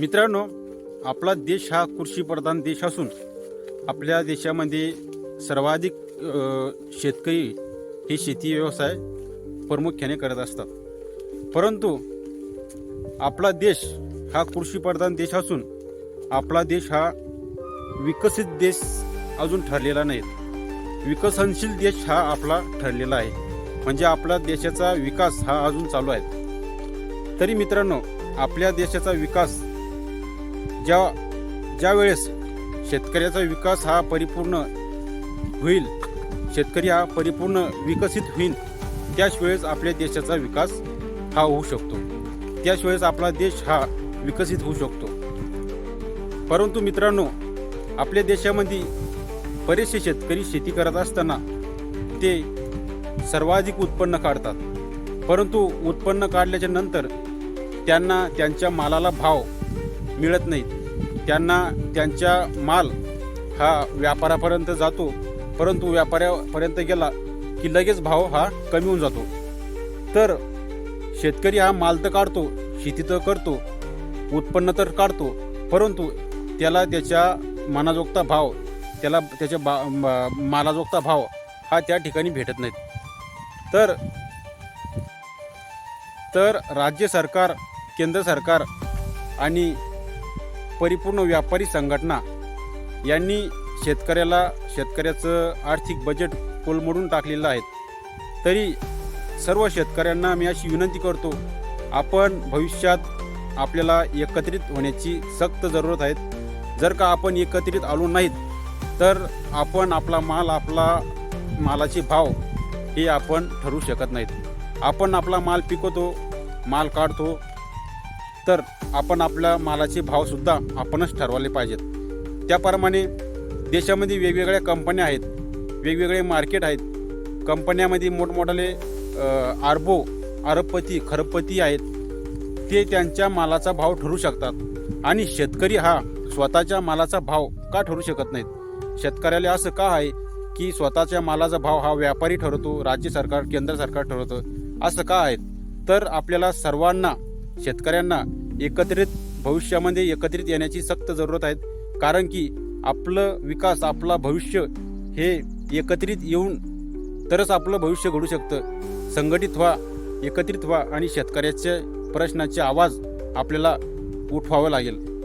मित्रांनो आपला देश हा कृषीप्रधान देश असून आपल्या देशामध्ये सर्वाधिक शेतकरी हे शेती व्यवसाय प्रामुख्याने करत असतात. परंतु आपला देश हा कृषीप्रधान देश असून आपला देश हा विकसित देश अजून ठरलेला नाही. विकसनशील देश हा आपला ठरलेला आहे. म्हणजे आपला देशाचा विकास हा अजून चालू आहे. तरी मित्रांनो आपल्या देशाचा विकास ज्या ज्या वेळेस शेतकऱ्याचा विकास हा परिपूर्ण होईल शेतकरी हा परिपूर्ण विकसित होईल त्याच वेळेस आपल्या देशाचा विकास हा होऊ शकतो. त्याच वेळेस आपला देश हा विकसित होऊ शकतो. परंतु मित्रांनो आपल्या देशामध्ये बरेचसे शेतकरी शेती करत असताना ते सर्वाधिक उत्पन्न काढतात. परंतु उत्पन्न काढल्याच्या नंतर त्यांना त्यांच्या मालाला भाव मिळत नाहीत. त्यांना त्यांच्या माल हा व्यापारापर्यंत जातो परंतु व्यापाऱ्यापर्यंत गेला की लगेच भाव हा कमी होऊन जातो. तर शेतकरी हा माल तर काढतो शेती तर करतो उत्पन्न तर काढतो परंतु त्याला त्याच्या मनाजोगता भाव त्याला त्याच्या बा मालाजोगता भाव हा त्या ठिकाणी भेटत नाहीत. तर तर राज्य सरकार केंद्र सरकार आणि परिपूर्ण व्यापारी संघटना यांनी शेतकऱ्याला शेतकऱ्याचं आर्थिक बजेट कोलमडून टाकलेलं आहे. तरी सर्व शेतकऱ्यांना मी अशी विनंती करतो आपण भविष्यात आपल्याला एकत्रित होण्याची सक्त जरूरत आहे. जर का आपण एकत्रित आलो नाहीत तर आपण आपला माल आपला मालाचे भाव हे आपण ठरवू शकत नाहीत. आपण आपला माल पिकवतो माल काढतो तर आपण आपल्या मालाचे भावसुद्धा आपणच ठरवले पाहिजेत. त्याप्रमाणे देशामध्ये वेगवेगळ्या कंपन्या आहेत वेगवेगळे मार्केट आहेत. कंपन्यामध्ये मोठमोठाले आरबो अरबो अरबपती खरपती आहेत. ते त्यांच्या मालाचा भाव ठरू शकतात. आणि शेतकरी हा स्वतःच्या मालाचा भाव का ठरू शकत नाहीत? शेतकऱ्याला असं का आहे की स्वतःच्या मालाचा भाव हा व्यापारी ठरवतो राज्य सरकार केंद्र सरकार ठरवतं? असं का आहे तर आपल्याला सर्वांना शेतकऱ्यांना एकत्रित भविष्यामध्ये एकत्रित येण्याची सक्त जरूरत आहे कारण की आपलं विकास आपला भविष्य हे एकत्रित येऊन तरच आपलं भविष्य घडू शकतं. संघटित व्हा एकत्रित व्हा आणि शेतकऱ्याच्या प्रश्नाचे आवाज आपल्याला उठवावं लागेल.